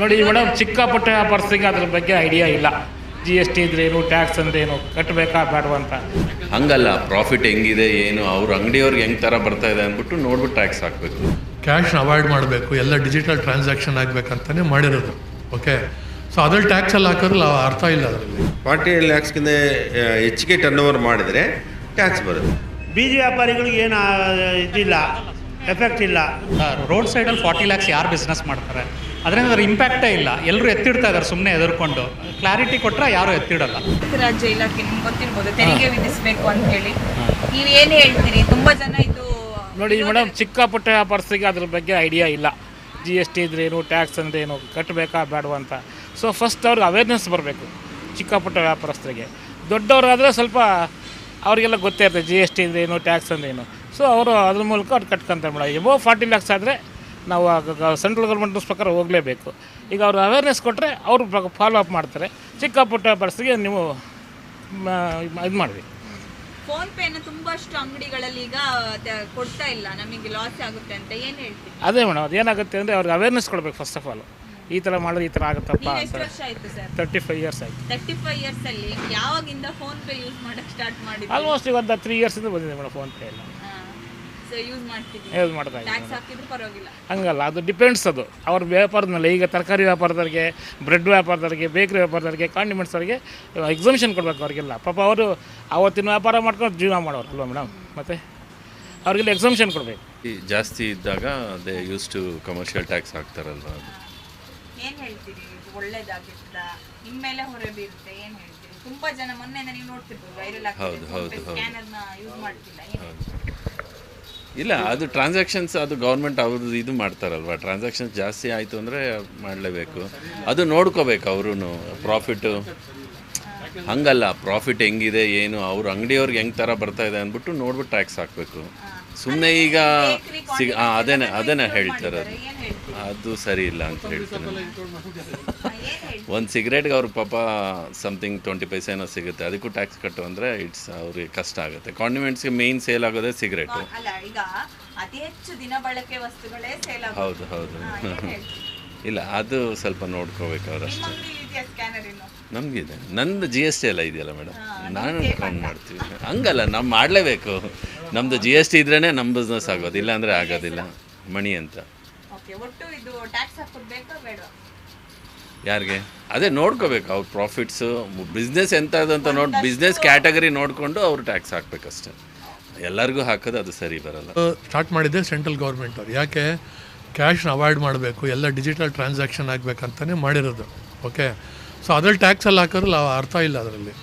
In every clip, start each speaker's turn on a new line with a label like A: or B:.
A: ನೋಡಿ ಮೇಡಮ್ ಚಿಕ್ಕ ಪುಟ್ಟ ಪರ್ಸಿಗೆ ಅದ್ರ ಬಗ್ಗೆ ಐಡಿಯಾ ಇಲ್ಲ. ಜಿ ಎಸ್ ಟಿ ಇದ್ರೇನು ಟ್ಯಾಕ್ಸ್ ಅಂದ್ರೇನು ಕಟ್ಟಬೇಕಾ ಬೇಡವಾ ಅಂತ.
B: ಹಂಗಲ್ಲ ಪ್ರಾಫಿಟ್ ಹೆಂಗಿದೆ ಏನು ಅವ್ರ ಅಂಗಡಿಯವ್ರಿಗೆ ಹೆಂಗೆ ಥರ ಬರ್ತಾ ಇದೆ ಅಂದ್ಬಿಟ್ಟು ನೋಡ್ಬಿಟ್ಟು ಟ್ಯಾಕ್ಸ್ ಹಾಕಬೇಕು.
C: ಕ್ಯಾಶ್ನ ಅವಾಯ್ಡ್ ಮಾಡಬೇಕು ಎಲ್ಲ ಡಿಜಿಟಲ್ ಟ್ರಾನ್ಸಾಕ್ಷನ್ ಆಗಬೇಕಂತಲೇ ಮಾಡಿರೋದು ಓಕೆ ಸೊ ಅದ್ರಲ್ಲಿ ಟ್ಯಾಕ್ಸಲ್ಲಿ ಹಾಕೋದ್ರಲ್ಲಿ ಅರ್ಥ ಇಲ್ಲ ಅದರಲ್ಲಿ.
D: ಫಾರ್ಟಿ ಲ್ಯಾಕ್ಸ್ಗಿಂತ ಹೆಚ್ಚಿಗೆ ಟರ್ನ್ ಓವರ್ ಮಾಡಿದರೆ ಟ್ಯಾಕ್ಸ್ ಬರುತ್ತೆ.
E: ಬೀದಿ ವ್ಯಾಪಾರಿಗಳಿಗೆ ಏನು ಇದಿಲ್ಲ ಎಫೆಕ್ಟ್ ಇಲ್ಲ.
F: ರೋಡ್ ಸೈಡಲ್ಲಿ ಫಾರ್ಟಿ ಲ್ಯಾಕ್ಸ್ ಯಾರು ಬಿಸ್ನೆಸ್ ಮಾಡ್ತಾರೆ? ಅದರಿಂದ ಅದ್ರ ಇಂಪ್ಯಾಕ್ಟೇ ಇಲ್ಲ. ಎಲ್ಲರೂ ಎತ್ತಿಡ್ತಾ ಇದ್ದಾರೆ ಸುಮ್ಮನೆ ಎದುರ್ಕೊಂಡು ಕ್ಲಾರಿಟಿ ಕೊಟ್ಟರೆ ಯಾರು ಎತ್ತಿಡಲ್ಲ.
G: ರಾಜ್ಯ ಇಲಾಖೆ ನಿಮ್ಗೆ ಗೊತ್ತಿರ್ಬೋದು ತೆರಿಗೆ ವಿಧಿಸಬೇಕು ಅಂತ ಹೇಳಿ. ನೀವೇನು ಏನು ಹೇಳ್ತೀರಿ? ತುಂಬ ಜನ ಇದು
A: ನೋಡಿ ಮೇಡಮ್ ಚಿಕ್ಕ ಪುಟ್ಟ ವ್ಯಾಪಾರಸ್ಥರಿಗೆ ಅದ್ರ ಬಗ್ಗೆ ಐಡಿಯಾ ಇಲ್ಲ. ಜಿ ಎಸ್ ಟಿ ಇದ್ರೇನು ಟ್ಯಾಕ್ಸ್ ಅಂದ್ರೇನು ಕಟ್ಟಬೇಕಾ ಬೇಡವಾ ಅಂತ. ಸೊ ಫಸ್ಟ್ ಅವ್ರಿಗೆ ಅವೇರ್ನೆಸ್ ಬರಬೇಕು ಚಿಕ್ಕ ಪುಟ್ಟ ವ್ಯಾಪಾರಸ್ಥರಿಗೆ. ದೊಡ್ಡವರಾದರೆ ಸ್ವಲ್ಪ ಅವರಿಗೆಲ್ಲ ಗೊತ್ತೇ ಇರ್ತದೆ ಜಿ ಎಸ್ ಟಿ ಇದ್ರೇನು ಟ್ಯಾಕ್ಸ್ ಅಂದ್ರೇನು ಸೊ ಅವರು ಅದ್ರ ಮೂಲಕ ಅವ್ರು ಕಟ್ಕೊಂತಾರೆ ಮೇಡಮ್. ಎಬೋ ಫಾರ್ಟಿ ಲ್ಯಾಕ್ಸ್ ಆದರೆ ನಾವು ಸೆಂಟ್ರಲ್ ಗೌರ್ಮೆಂಟ್ ರೂಲ್ಸ್ ಪ್ರಕಾರ ಹೋಗಲೇಬೇಕು. ಈಗ ಅವರು ಅವೇರ್ನೆಸ್ ಕೊಟ್ಟರೆ ಅವರು ಫಾಲೋ ಅಪ್ ಮಾಡ್ತಾರೆ. ಚಿಕ್ಕ ಪುಟ್ಟ ವ್ಯಾಪಾರಸ್ಥರಿಗೆ ನೀವು ಇದು ಮಾಡಿ
G: ಫೋನ್ ಪೇನ ತುಂಬಷ್ಟು ಅಂಗಡಿಗಳಲ್ಲಿ ಈಗ ಕೊಡ್ತಾ ಇಲ್ಲ. ನಮಗೆ ಲಾಸ್ ಆಗುತ್ತೆ ಅಂತ ಏನು ಹೇಳ್ತೀವಿ
A: ಅದೇ ಮೇಡಮ್ ಅದೇನಾಗುತ್ತೆ ಅಂದರೆ ಅವ್ರಿಗೆ ಅವೇರ್ನೆಸ್ ಕೊಡಬೇಕು ಫಸ್ಟ್ ಆಫ್ ಆಲ್ ಈ ಥರ ಮಾಡಿದ್ರೆ ಈ ಥರ ಆಗುತ್ತಪ್ಪ ಅಂತ. ತರ್ಟಿ ಫೈವ್ ಇಯರ್ಸ್ ಆಯ್ತು.
G: ತರ್ಟಿ ಫೈವ್ ಇಯರ್ಸಲ್ಲಿ ಯಾವಾಗಿಂದ ಫೋನ್ ಪೇ ಯೂಸ್ ಮಾಡಕ್ ಸ್ಟಾರ್ಟ್ ಮಾಡಿ
A: ಆಲ್ಮೋಸ್ಟ್ ಇವತ್ತು ತ್ರೀ ಇಯರ್ಸಿಂದ ಬಂದಿದೆ ಮೇಡಮ್ ಫೋನ್ ಪೇ ಎಲ್ಲ.
G: ಯೂಸ್ ಮಾಡ್ತೀವಿ
A: ಯೂಸ್ ಮಾಡ್ತಾ
G: ಟ್ಯಾಕ್ಸ್ ಹಾಕಿದ್ರು ಪರವಾಗಿಲ್ಲ.
A: ಹಂಗಲ್ಲ ಅದು ಡಿಪೆಂಡ್ಸ್ ಅದು. ಅವ್ರ ವ್ಯಾಪಾರದ ಮೇಲೆ ಈಗ ತರಕಾರಿ ವ್ಯಾಪಾರದವ್ರಿಗೆ ಬ್ರೆಡ್ ವ್ಯಾಪಾರದವ್ರಿಗೆ ಬೇಕ್ರಿ ವ್ಯಾಪಾರದವ್ರಿಗೆ ಕಾಂಡಿಮೆಂಟ್ಸ್ ಅವರಿಗೆ ಎಕ್ಸಿಮಿಷನ್ ಕೊಡಬೇಕು ಅವ್ರಿಗೆಲ್ಲ. ಪಾಪ ಅವರು ಅವತ್ತಿನ ವ್ಯಾಪಾರ ಮಾಡ್ಕೊಂಡು ಜೀವನ ಮಾಡೋರು ಅಲ್ವಾ ಮೇಡಮ್ ಮತ್ತೆ ಅವ್ರಿಗೆಲ್ಲ ಎಕ್ಸಿಮಿಷನ್ ಕೊಡಬೇಕು.
B: ಈ ಜಾಸ್ತಿ ಇದ್ದಾಗ ಅದೇ ಯೂಸ್ ಟು ಕಮರ್ಷಿಯಲ್ ಟ್ಯಾಕ್ಸ್ ಹಾಕ್ತಾರಲ್ವ ಅದು?
G: ಏನ್ ಹೇಳ್ತೀರಿ? ಒಳ್ಳೇದಾಗಿತ್ತ? ನಿಮ್ಮ ಮೇಲೆ ಹೊರೆ ಬೀರುತ್ತೆ ಏನು ಹೇಳ್ತೀರಿ? ತುಂಬಾ ಜನ ಮೊನ್ನೆ ನೀವು ನೋಡ್ತಿರ್ಬೋದು ವೈರಲ್
B: ಹೌದು, ಹೌದು,
G: ಆಗ್ತಿದೆ
B: ಹೌದು.
G: ಸ್ಕ್ಯಾನರ್ನ ಯೂಸ್ ಮಾಡ್ತಿಲ್ಲ ಏನ್?
B: ಇಲ್ಲ ಅದು ಟ್ರಾನ್ಸಾಕ್ಷನ್ಸ್ ಅದು ಗೌರ್ಮೆಂಟ್ ಅವ್ರದ್ದು ಇದು ಮಾಡ್ತಾರಲ್ವ? ಟ್ರಾನ್ಸಾಕ್ಷನ್ಸ್ ಜಾಸ್ತಿ ಆಯಿತು ಅಂದರೆ ಮಾಡಲೇಬೇಕು. ಅದು ನೋಡ್ಕೋಬೇಕು ಅವರು ಪ್ರಾಫಿಟ್ಟು ಹಂಗಲ್ಲ ಪ್ರಾಫಿಟ್ ಹೆಂಗಿದೆ ಏನು ಅವ್ರ ಅಂಗಡಿಯವ್ರಿಗೆ ಹೆಂಗೆ ಥರ ಬರ್ತಾ ಇದೆ ಅಂದ್ಬಿಟ್ಟು ನೋಡ್ಬಿಟ್ಟು ಟ್ಯಾಕ್ಸ್ ಹಾಕಬೇಕು. ಸುಮ್ಮನೆ ಈಗ ಸಿಗ ಹಾಂ ಅದೇನೆ ಅದೇನೆ ಹೇಳ್ತಾರೆ. ಅದು ಸರಿ ಇಲ್ಲ ಅಂತ ಹೇಳ್ತೀನಿ ಒಂದು ಸಿಗರೇಟ್ಗೆ ಅವ್ರ ಪಾಪ ಸಮಥಿಂಗ್ ಟ್ವೆಂಟಿ ಪೈಸೆ ಏನೋ ಸಿಗುತ್ತೆ. ಅದಕ್ಕೂ ಟ್ಯಾಕ್ಸ್ ಕಟ್ಟು ಅಂದರೆ ಇಟ್ಸ್ ಅವ್ರಿಗೆ ಕಷ್ಟ ಆಗುತ್ತೆ. ಕಾಂಡಿಮೆಂಟ್ಸ್ಗೆ ಮೇಯ್ನ್ ಸೇಲ್ ಆಗೋದೇ ಸಿಗರೇಟು
G: ಅಲ್ಲ ಈಗ ಅತಿ ಹೆಚ್ಚು ದಿನ ಬಳಕೆ ವಸ್ತುಗಳೇ ಸೇಲ್
B: ಹೌದು ಹೌದು. ಇಲ್ಲ ಅದು ಸ್ವಲ್ಪ ನೋಡ್ಕೋಬೇಕು ಅವ್ರು
G: ನಿಮ್ಮ
B: ಅಷ್ಟೇ.
G: ಅಂಗಡಿ ಇದೆಯಾ ಸ್ಕ್ಯಾನರ್ ಇನ್ನು?
B: ನಮಗಿದೆ. ನಂದು ಜಿ ಎಸ್ ಟಿ ಎಲ್ಲ ಇದೆಯಲ್ಲ ಮೇಡಮ್ ನಾನು ಕೌಂಟ್ ಮಾಡ್ತೀವಿ. ಹಂಗಲ್ಲ ನಾವು ಮಾಡಲೇಬೇಕು. ನಮ್ಮದು ಜಿ ಎಸ್ ಟಿ ಇದ್ರೇ ನಮ್ಮ ಬಿಸ್ನೆಸ್ ಆಗೋದು. ಇಲ್ಲಾಂದರೆ ಆಗೋದಿಲ್ಲ. ಮಣಿ ಅಂತ.
G: ಓಕೆ ಒಟ್ಟು ಇದು ಟ್ಯಾಕ್ಸ್ ಹಾಕೋದು ಬೇಕಾ ಬೇಡ?
B: ಯಾರಿಗೆ? ಅದೇ ನೋಡ್ಕೋಬೇಕು ಅವ್ರ ಪ್ರಾಫಿಟ್ಸು ಬಿಸ್ನೆಸ್ ಎಂತ ಇದೆ ಅಂತ ನೋಡಿ ಬಿಸ್ನೆಸ್ ಕ್ಯಾಟಗರಿ ನೋಡಿಕೊಂಡು ಅವ್ರು ಟ್ಯಾಕ್ಸ್ ಹಾಕ್ಬೇಕಷ್ಟೆ. ಎಲ್ಲರಿಗೂ ಹಾಕೋದು ಅದು ಸರಿ ಬರಲ್ಲ.
C: ಸ್ಟಾರ್ಟ್ ಮಾಡಿದ್ದೆ ಸೆಂಟ್ರಲ್ ಗೌರ್ಮೆಂಟ್ ಅವ್ರು. ಯಾಕೆ? ಕ್ಯಾಶ್ನ ಅವಾಯ್ಡ್ ಮಾಡಬೇಕು ಎಲ್ಲ ಡಿಜಿಟಲ್ ಟ್ರಾನ್ಸಾಕ್ಷನ್ ಆಗಬೇಕಂತಲೇ ಮಾಡಿರೋದು. ಓಕೆ ಸೊ ಅದ್ರಲ್ಲಿ ಟ್ಯಾಕ್ಸಲ್ಲಿ ಹಾಕೋದ್ರಲ್ಲಿ ಅರ್ಥ ಇಲ್ಲ ಅದರಲ್ಲಿ.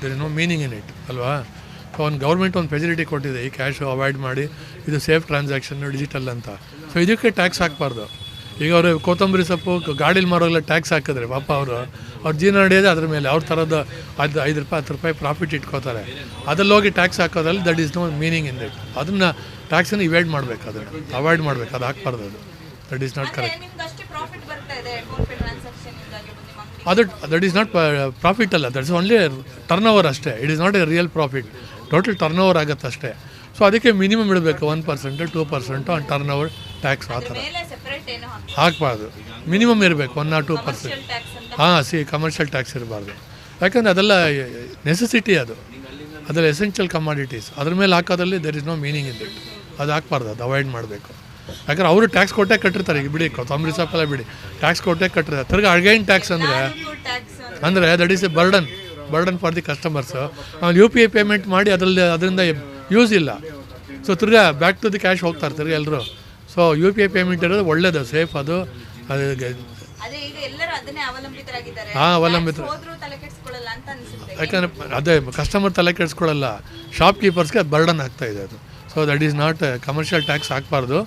C: There is no meaning in it ಅಲ್ವಾ? ಸೊ ಒಂದು ಗೌರ್ಮೆಂಟ್ ಒಂದು ಫೆಸಿಲಿಟಿ ಕೊಟ್ಟಿದೆ ಈ ಕ್ಯಾಶ್ ಅವಾಯ್ಡ್ ಮಾಡಿ ಇದು ಸೇಫ್ ಟ್ರಾನ್ಸಾಕ್ಷನ್ ಡಿಜಿಟಲ್ ಅಂತ. ಸೊ ಇದಕ್ಕೆ ಟ್ಯಾಕ್ಸ್ ಹಾಕಬಾರ್ದು. ಈಗ ಅವರು ಕೊತ್ತಂಬರಿ ಸೊಪ್ಪು ಗಾಡೀಲಿ ಮಾರೋಲ್ಲ ಟ್ಯಾಕ್ಸ್ ಹಾಕಿದ್ರೆ ಪಾಪ ಅವರು ಅವ್ರ ಜೀವನ ನಡೆಯೋದೇ ಅದ್ರ ಮೇಲೆ. ಅವ್ರ ಥರದ ಅದು ಐದು ರೂಪಾಯಿ ಹತ್ತು ರೂಪಾಯಿ ಪ್ರಾಫಿಟ್ ಇಟ್ಕೋತಾರೆ. ಅದ್ರಲ್ಲಿ ಹೋಗಿ tax ಹಾಕೋದ್ರಲ್ಲಿ that is no meaning in that ಅದನ್ನು ಟ್ಯಾಕ್ಸನ್ನು ಇವೈಡ್ ಮಾಡಬೇಕು ಅದನ್ನು. ಅವಾಯ್ಡ್ ಮಾಡಬೇಕು ಅದು ಹಾಕ್ಬಾರ್ದು ಅದು. ದಟ್ ಈಸ್ ನಾಟ್ ಕರೆಕ್ಟ್ ಅದು ದಟ್ ಈಸ್ ನಾಟ್ ಪ್ರಾಫಿಟ್ ಅಲ್ಲ. ದಟ್ಸ್ ಓನ್ಲಿ ಟರ್ನ್ ಓವರ್ ಅಷ್ಟೇ. It is not a real profit total turnover ಆಗುತ್ತೆ ಅಷ್ಟೇ. ಸೊ ಅದಕ್ಕೆ ಮಿನಿಮಮ್ ಇಡಬೇಕು one percent two percent on turnover tax ಆ ಥರ. ಹಾಕಬಾರ್ದು. ಮಿನಿಮಮ್ ಇರಬೇಕು ಒನ್ ಆರ್ ಟು ಪರ್ಸೆಂಟ್ ಹಾಂ ಸಿ ಕಮರ್ಷಿಯಲ್ ಟ್ಯಾಕ್ಸ್ ಇರಬಾರ್ದು. ಯಾಕಂದರೆ ಅದೆಲ್ಲ ನೆಸೆಸಿಟಿ ಅದು. ಅದೆಲ್ಲ ಎಸೆನ್ಷಿಯಲ್ ಕಮಾಡಿಟೀಸ್ ಅದ್ರ ಮೇಲೆ ಹಾಕೋದ್ರಲ್ಲಿ there is no meaning in that ಅದು ಹಾಕ್ಬಾರ್ದು ಅದು ಅವಾಯ್ಡ್ ಮಾಡಬೇಕು. ಯಾಕಂದ್ರೆ ಅವರು ಟ್ಯಾಕ್ಸ್ ಕೊಟ್ಟೆ ಕಟ್ಟಿರ್ತಾರೆ ಈಗ ಬಿಡಿ ಕೊತ್ತಂಬರಿ ಸೊಪ್ಪೆಲ್ಲ ಬಿಡಿ. ಟ್ಯಾಕ್ಸ್ ಕೊಟ್ಟೆ ಕಟ್ಟಿರ್ತಾರೆ. ತಿರ್ಗಿ ಅರ್ಗೈನ್ ಟ್ಯಾಕ್ಸ್ ಅಂದರೆ ಅಂದರೆ that is a burden burden for the customers ಅವ್ನು ಯು ಪಿ ಐ ಪೇಮೆಂಟ್ ಮಾಡಿ ಅದರಲ್ಲಿ ಅದರಿಂದ ಯೂಸ್ ಇಲ್ಲ. ಸೊ ತಿರ್ಗಾ ಬ್ಯಾಕ್ ಟು ದಿ ಕ್ಯಾಶ್ ಹೋಗ್ತಾರೆ ತಿರ್ಗಿ ಎಲ್ಲರೂ so U P I payment ಇರೋದು ಒಳ್ಳೇದು ಸೇಫ್ ಅದು. ಅದು
G: ಅದೇ ಈಗ ಎಲ್ಲರೂ ಅದನ್ನೇ ಅವಲಂಬಿತರಾಗಿದ್ದಾರೆ.
C: ಹಾ, ಅವಲಂಬಿತರು.
G: Tax ಹೋದ್ರೂ ತಲೆ ಕೆಡಿಸ್ಕೊಳ್ಳಲ್ಲ ಅಂತ ಅನಿಸುತ್ತೆ.
C: ಯಾಕಂದರೆ ಅದೇ ಕಸ್ಟಮರ್ ತಲೆ ಕೆಡಿಸ್ಕೊಳ್ಳಲ್ಲ ಶಾಪ್ ಕೀಪರ್ಸ್ಗೆ ಬರ್ಡನ್ ಆಗ್ತಾ ಇದೆ ಅದು. So that is not commercial tax ಹಾಕ್ಬಾರ್ದು.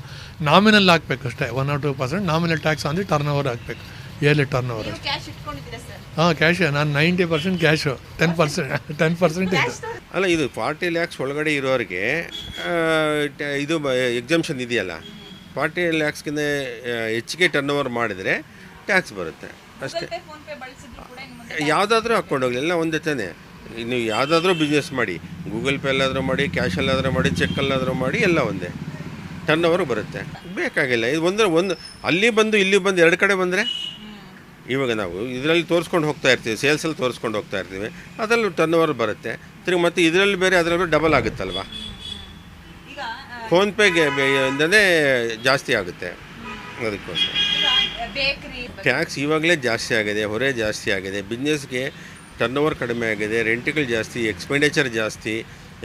C: ನಾಮಿನಲ್ ಹಾಕ್ಬೇಕು ಅಷ್ಟೇ one or two percent nominal tax ಅಂದರೆ ಟರ್ನ್ ಓವರ್ ಹಾಕ್ಬೇಕು ಇಯರ್ಲಿ ಟರ್ನ್ ಓವರ್
G: ಕ್ಯಾಶ್ ಇಟ್ಕೊಂಡಿದ್ದೀರಾ ಸರ್?
C: ಹಾಂ ಕ್ಯಾಶ್ ನಾನು ninety percent cash ten percent ten percent ಇದೆ.
D: ಅಲ್ಲ ಇದು ಫಾರ್ಟಿ ಲ್ಯಾಕ್ಸ್ ಒಳಗಡೆ ಇರೋರಿಗೆ ಇದು ಎಕ್ಸಾಮ್ಷನ್ ಇದೆಯಲ್ಲ? ಫಾರ್ಟಿ ಲ್ಯಾಕ್ಸ್ಗಿಂತ ಹೆಚ್ಚಿಗೆ ಟರ್ನ್ ಓವರ್ ಮಾಡಿದರೆ ಟ್ಯಾಕ್ಸ್ ಬರುತ್ತೆ. ಅಷ್ಟೇ. ಯಾವುದಾದ್ರೂ ಹಾಕ್ಕೊಂಡು ಹೋಗಲಿ ಎಲ್ಲ ಒಂದೇ ತಾನೇ. ನೀವು ಯಾವುದಾದ್ರೂ ಬಿಸ್ನೆಸ್ ಮಾಡಿ ಗೂಗಲ್ ಪೇ ಅಲ್ಲಾದರೂ ಮಾಡಿ ಕ್ಯಾಶಲ್ಲಾದರೂ ಮಾಡಿ ಚೆಕ್ಕಲ್ಲಾದರೂ ಮಾಡಿ ಎಲ್ಲ ಒಂದೇ. ಟರ್ನ್ ಓವರ್ ಬರುತ್ತೆ. ಬೇಕಾಗಿಲ್ಲ. ಇದು ಒಂದರೆ ಒಂದು ಅಲ್ಲಿ ಬಂದು ಇಲ್ಲಿ ಬಂದು ಎರಡು ಕಡೆ ಬಂದರೆ? ಇವಾಗ ನಾವು ಇದರಲ್ಲಿ ತೋರಿಸ್ಕೊಂಡು ಹೋಗ್ತಾ ಇರ್ತೀವಿ ಸೇಲ್ಸಲ್ಲಿ ತೋರಿಸ್ಕೊಂಡು ಹೋಗ್ತಾ ಇರ್ತೀವಿ. ಅದರಲ್ಲೂ ಟರ್ನ್ ಓವರ್ ಬರುತ್ತೆ. ತಿರುಗಿ ಮತ್ತೆ ಇದರಲ್ಲಿ ಬೇರೆ ಅದರಲ್ಲೂ ಡಬಲ್ ಆಗುತ್ತಲ್ವಾ? ಫೋನ್ಪೇಗೆ ಇಂದಲೇ ಜಾಸ್ತಿ ಆಗುತ್ತೆ. ಅದಕ್ಕೋಸ್ಕರ. ಟ್ಯಾಕ್ಸ್ ಇವಾಗಲೇ ಜಾಸ್ತಿ ಆಗಿದೆ ಹೊರೆ ಜಾಸ್ತಿ ಆಗಿದೆ ಬಿಸ್ನೆಸ್ಗೆ ಟರ್ನ್ ಓವರ್ ಕಡಿಮೆ ಆಗಿದೆ ರೆಂಟ್ಗಳು ಜಾಸ್ತಿ ಎಕ್ಸ್ಪೆಂಡಿಚರ್ ಜಾಸ್ತಿ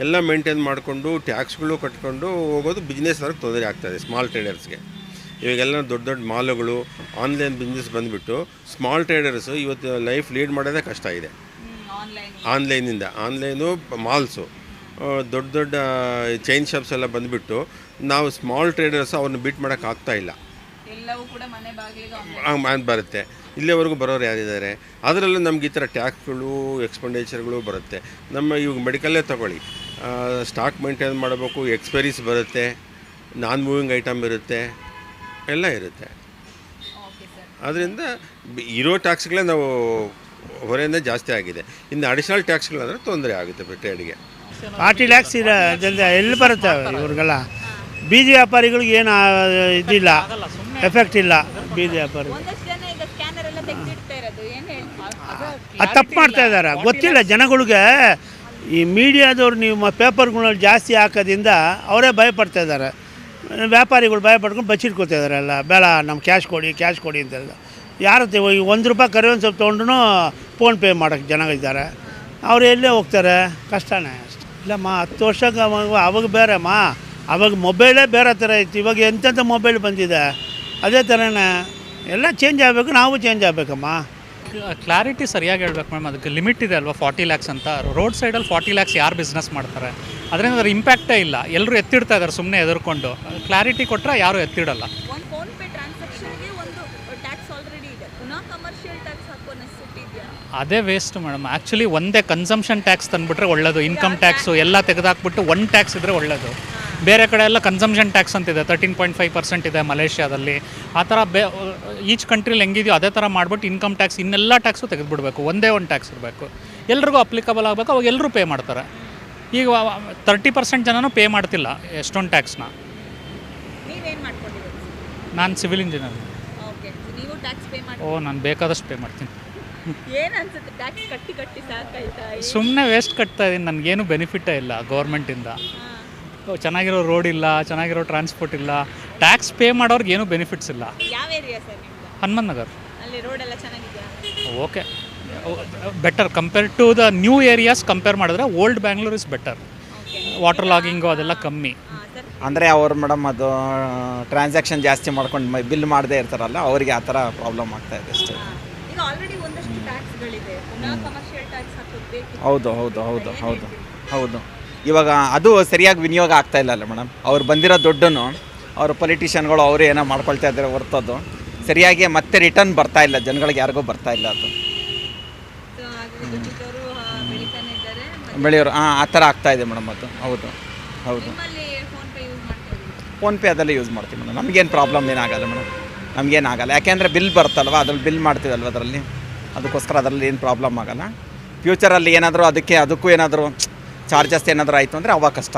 D: ಎಲ್ಲ ಮೇಂಟೈನ್ ಮಾಡಿಕೊಂಡು ಟ್ಯಾಕ್ಸ್ಗಳು ಕಟ್ಕೊಂಡು ಹೋಗೋದು ಬಿಸ್ನೆಸ್ನವ್ರಿಗೆ ತೊಂದರೆ ಆಗ್ತದೆ ಸ್ಮಾಲ್ ಟ್ರೇಡರ್ಸ್ಗೆ ಇವಾಗೆಲ್ಲ ದೊಡ್ಡ ದೊಡ್ಡ ಮಾಲುಗಳು ಆನ್ಲೈನ್ ಬಿಸ್ನೆಸ್ ಬಂದುಬಿಟ್ಟು ಸ್ಮಾಲ್ ಟ್ರೇಡರ್ಸು ಇವತ್ತು ಲೈಫ್ ಲೀಡ್ ಮಾಡೋದೇ ಕಷ್ಟ ಇದೆ.
G: ಆನ್ಲೈನ್
D: ಆನ್ಲೈನಿಂದ ಆನ್ಲೈನು ಮಾಲ್ಸು. ದೊಡ್ಡ ದೊಡ್ಡ ಚೈನ್ ಶಾಪ್ಸ್ ಎಲ್ಲ ಬಂದುಬಿಟ್ಟು ನಾವು ಸ್ಮಾಲ್ ಟ್ರೇಡರ್ಸ್ ಅವ್ರನ್ನ ಬೀಟ್ ಮಾಡೋಕೆ ಆಗ್ತಾ ಇಲ್ಲ.
G: ಎಲ್ಲವೂ ಕೂಡ ಮನೆ ಬಾಗಿಲಿಗೆ
D: ಬರುತ್ತೆ. ಇಲ್ಲಿವರೆಗೂ ಬರೋರು ಯಾರಿದ್ದಾರೆ? ಅದರಲ್ಲೂ ನಮ್ಗೆ ಈ ಥರ ಟ್ಯಾಕ್ಸ್ಗಳು ಎಕ್ಸ್ಪೆಂಡಿಚರ್ಗಳು ಬರುತ್ತೆ. ನಮ್ಮ ಇವಾಗ ಮೆಡಿಕಲ್ಲೇ ತಗೊಳ್ಳಿ. ಸ್ಟಾಕ್ ಮೇಂಟೈನ್ ಮಾಡಬೇಕು ಎಕ್ಸ್ಪೈರೀಸ್ ಬರುತ್ತೆ ನಾನ್ ಮೂವಿಂಗ್ ಐಟಮ್ ಇರುತ್ತೆ ಎಲ್ಲ ಇರುತ್ತೆ. ಅದರಿಂದ ಇರೋ ಟ್ಯಾಕ್ಸ್ಗಳೇ ನಾವು ಹೊರೆಯಿಂದ ಜಾಸ್ತಿ ಆಗಿದೆ. ಇನ್ನು ಅಡಿಷನಲ್ ಟ್ಯಾಕ್ಸ್ಗಳಂದರೆ ತೊಂದರೆ ಆಗುತ್ತೆ ಟ್ರೇಡ್ಗೆ
E: ಫಾರ್ಟಿ ಲ್ಯಾಕ್ಸ್ ಇದೆ ಜಲ್ದಿ ಎಲ್ಲಿ ಬರುತ್ತೆ ಇವ್ರಿಗೆಲ್ಲ? ಬೀದಿ ವ್ಯಾಪಾರಿಗಳಿಗೆ ಏನು ಇದಿಲ್ಲ ಎಫೆಕ್ಟ್ ಇಲ್ಲ ಬೀದಿ ವ್ಯಾಪಾರಿ
G: ಒಂದಷ್ಟು ಈಗ ಸ್ಕ್ಯಾನರ್ ಎಲ್ಲ ತೆಗೆದಿಡ್ತಾ ಇರೋದು ಏನು ಹೇಳ್ತೀವಿ
E: ಅದು ತಪ್ಪು ಮಾಡ್ತಾ ಇದ್ದಾರೆ. ಗೊತ್ತಿಲ್ಲ ಜನಗಳಿಗೆ. ಈ ಮೀಡಿಯಾದವ್ರು ನೀವು ಪೇಪರ್ಗಳಲ್ಲಿ ಜಾಸ್ತಿ ಹಾಕೋದ್ರಿಂದ ಅವರೇ ಭಯಪಡ್ತಾ ಇದ್ದಾರೆ. ವ್ಯಾಪಾರಿಗಳು ಭಯಪಡ್ಕೊಂಡು ಬಚ್ಚಿಟ್ಕೋತಾ ಇದ್ದಾರೆ ಎಲ್ಲ. ಬೇಡ ನಮ್ಮ ಕ್ಯಾಶ್ ಕೊಡಿ ಕ್ಯಾಶ್ ಕೊಡಿ ಅಂತೆಲ್ಲ. ಯಾರು ಒಂದು ರೂಪಾಯಿ ಕರಿವನ್ ಸೊಪ್ಪು ತೊಗೊಂಡ್ರು ಫೋನ್ಪೇ ಮಾಡೋಕ್ಕೆ ಜನ ಇದ್ದಾರೆ. ಅವ್ರು ಎಲ್ಲೇ ಹೋಗ್ತಾರೆ? ಕಷ್ಟನೇ ಅಷ್ಟೆ. ಇಲ್ಲಮ್ಮ, ಹತ್ತು ವರ್ಷಕ್ಕೆ ಅವಾಗ ಅವಾಗ ಬೇರೆಮ್ಮ. ಅವಾಗ ಮೊಬೈಲೇ ಬೇರೆ ಥರ ಇತ್ತು. ಇವಾಗ ಎಂತೆಂಥ ಮೊಬೈಲ್ ಬಂದಿದೆ? ಅದೇ ಥರನೇ. ಎಲ್ಲ ಚೇಂಜ್ ಆಗಬೇಕು, ನಾವು ಚೇಂಜ್ ಆಗಬೇಕಮ್ಮ.
F: ಕ್ಲಾರಿಟಿ ಸರಿಯಾಗಿ ಹೇಳ್ಬೇಕು ಮ್ಯಾಮ್ ಅದಕ್ಕೆ ಲಿಮಿಟ್ ಇದೆ ಅಲ್ವಾ? ಫಾರ್ಟಿ ಲ್ಯಾಕ್ಸ್ ಅಂತ. ರೋಡ್ ಸೈಡಲ್ಲಿ ಫಾರ್ಟಿ ಲ್ಯಾಕ್ಸ್ ಯಾರು ಬಿಸ್ನೆಸ್ ಮಾಡ್ತಾರೆ? ಅದರಿಂದ ಅದ್ರ ಇಂಪ್ಯಾಕ್ಟೇ ಇಲ್ಲ. ಎಲ್ಲರೂ ಎತ್ತಿಡ್ತಾ ಇದ್ದಾರೆ ಸುಮ್ಮನೆ ಎದುರ್ಕೊಂಡು ಕ್ಲಾರಿಟಿ ಕೊಟ್ಟರೆ ಯಾರೂ ಎತ್ತಿಡಲ್ಲ
G: ಒಂದು ಫೋನ್ ಪೇ ಟ್ರಾನ್ಸಾಕ್ಷನ್ಗೆ ಒಂದು ಟ್ಯಾಕ್ಸ್ ಆಲ್ರೆಡಿ ಇದೆ ಪುನಃ ಕಮರ್ಷಿಯಲ್ ಟ್ಯಾಕ್ಸ್ ಹಾಕೋ ನೆಸೆಸಿಟಿ ಇದೆಯಾ
F: ಅದೇ ವೇಸ್ಟ್ ಮೇಡಮ್ ಆ್ಯಕ್ಚುಲಿ ಒಂದೇ ಕನ್ಸಂಪ್ಷನ್ ಟ್ಯಾಕ್ಸ್ ತಂದುಬಿಟ್ರೆ ಒಳ್ಳೇದು. ಇನ್ಕಮ್ ಟ್ಯಾಕ್ಸು ಎಲ್ಲ ತೆಗೆದಾಕ್ಬಿಟ್ಟು ಒನ್ ಟ್ಯಾಕ್ಸ್ ಇದ್ದರೆ ಒಳ್ಳೇದು. ಬೇರೆ ಕಡೆ ಎಲ್ಲ ಕನ್ಸಂಪ್ಷನ್ ಟ್ಯಾಕ್ಸ್ ಅಂತಿದೆ. ತರ್ಟೀನ್ ಪಾಯಿಂಟ್ ಫೈವ್ ಪರ್ಸೆಂಟ್ ಇದೆ ಮಲೇಷ್ಯಾದಲ್ಲಿ. ಆ ಥರ ಬೇ ಈಚ್ ಕಂಟ್ರಿಲಿ ಹೆಂಗಿದೆಯೋ ಅದೇ ಥರ ಮಾಡ್ಬಿಟ್ಟು ಇನ್ಕಮ್ ಟ್ಯಾಕ್ಸ್ ಇನ್ನೆಲ್ಲ ಟ್ಯಾಕ್ಸು ತೆಗೆದುಬಿಡ್ಬೇಕು. ಒಂದೇ ಒಂದು ಟ್ಯಾಕ್ಸ್ ಇರಬೇಕು. ಎಲ್ರಿಗೂ ಅಪ್ಲಿಕಬಲ್ ಆಗಬೇಕು. ಅವಾಗ ಎಲ್ಲರೂ ಪೇ ಮಾಡ್ತಾರೆ. ಈಗ ತರ್ಟಿ ಪರ್ಸೆಂಟ್ ಜನನೂ ಪೇ ಮಾಡ್ತಿಲ್ಲ ಎಷ್ಟೊಂದು ಟ್ಯಾಕ್ಸ್ನ ನಾನು ಸಿವಿಲ್ ಇಂಜಿನಿಯರ್
G: ಓಕೆ ನೀವು ಟ್ಯಾಕ್ಸ್ ಪೇ ಮಾಡಿ
F: ಓ ನಾನು ಬೇಕಾದಷ್ಟು ಪೇ ಮಾಡ್ತೀನಿ.
G: ಏನು ಅನ್ಸುತ್ತೆ ಟ್ಯಾಕ್ಸ್ ಕಟ್ಟಿ ಕಟ್ಟಿ ಸಾಕಾಯ್ತಾ?
F: ಸುಮ್ಮನೆ ವೇಸ್ಟ್ ಕಟ್ತಾ ಇದ್ದೀನಿ ನನಗೇನು ಬೆನಿಫಿಟ್ಟೇ ಇಲ್ಲ ಗೌರ್ಮೆಂಟಿಂದ ಚೆನ್ನಾಗಿರೋ ರೋಡ್ ಇಲ್ಲ ಚೆನ್ನಾಗಿರೋ ಟ್ರಾನ್ಸ್ಪೋರ್ಟ್ ಇಲ್ಲ. ಟ್ಯಾಕ್ಸ್ ಪೇ ಮಾಡೋರ್ಗೆ ಏನೂ ಬೆನಿಫಿಟ್ಸ್ ಇಲ್ಲ.
G: ಯಾವ ಏರಿಯಾ ಸರ್ ನಿಮ್ದು?
F: ಹನುಮಂತ್ ನಗರ್
G: ಅಲ್ಲಿ ರೋಡ್ ಎಲ್ಲ ಚೆನ್ನಾಗಿದೆಯಾ?
F: Okay. Better compare to the new areas compare ಮಾಡಿದ್ರೆ old Bangalore is better water logging ಅದೆಲ್ಲ ಕಮ್ಮಿ.
H: ಅಂದರೆ ಅವ್ರು ಮೇಡಮ್ ಅದು ಟ್ರಾನ್ಸಾಕ್ಷನ್ ಜಾಸ್ತಿ ಮಾಡ್ಕೊಂಡು ಬಿಲ್ ಮಾಡದೇ ಇರ್ತಾರಲ್ಲ ಅವರಿಗೆ ಆ ಥರ ಪ್ರಾಬ್ಲಮ್ ಆಗ್ತಾ ಇದೆ ಅಷ್ಟೇ
G: ಈಗ ಆಲ್ರೆಡಿ ಒಂದಷ್ಟು ಟ್ಯಾಕ್ಸ್ಗಳಿದೆ ಪುನಃ ಕಮರ್ಷಿಯಲ್ ಟ್ಯಾಕ್ಸ್ ಹಾಕೋದು ಬೇಕು
H: ಹೌದು ಹೌದು ಹೌದು ಹೌದು ಹೌದು. ಇವಾಗ ಅದು ಸರಿಯಾಗಿ ವಿನಿಯೋಗ ಆಗ್ತಾ ಇಲ್ಲ ಅಲ್ಲ ಮೇಡಮ್ ಅವ್ರು ಬಂದಿರೋ ದುಡ್ಡನ್ನು ಅವರು ಪೊಲಿಟಿಷಿಯನ್ಗಳು ಅವರು ಏನೋ ಮಾಡ್ಕೊಳ್ತಾ ಇದ್ದಾರೆ ಹೊರ್ತದ್ದು. ಸರಿಯಾಗಿ ಮತ್ತೆ ರಿಟರ್ನ್ ಬರ್ತಾ ಇಲ್ಲ ಜನಗಳಿಗೆ ಯಾರಿಗೂ ಬರ್ತಾ ಇಲ್ಲ ಅದು. ಬೆಳೆಯೋರು ಹಾಂ ಆ ಥರ ಆಗ್ತಾ ಇದೆ ಮೇಡಮ್ ಅದು. ಹೌದು ಹೌದು. ಫೋನ್ಪೇ ಅದೆಲ್ಲ ಯೂಸ್ ಮಾಡ್ತೀವಿ ಮೇಡಮ್ ನಮಗೇನು ಪ್ರಾಬ್ಲಮ್ ಏನಾಗಲ್ಲ ಮೇಡಮ್ ನಮಗೇನಾಗಲ್ಲ. ಯಾಕೆಂದರೆ ಬಿಲ್ ಬರುತ್ತಲ್ವ? ಅದ್ರಲ್ಲಿ ಬಿಲ್ ಮಾಡ್ತೀವಲ್ವ ಅದರಲ್ಲಿ? ಅದಕ್ಕೋಸ್ಕರ ಅದರಲ್ಲಿ ಏನು ಪ್ರಾಬ್ಲಮ್ ಆಗಲ್ಲ. ಫ್ಯೂಚರಲ್ಲಿ ಏನಾದರೂ ಅದಕ್ಕೆ, ಅದಕ್ಕೂ ಏನಾದರೂ ಚಾರ್ಜಸ್ ಏನಾದರೂ ಆಯಿತು ಅಂದರೆ ಅವಾಗ ಕಷ್ಟ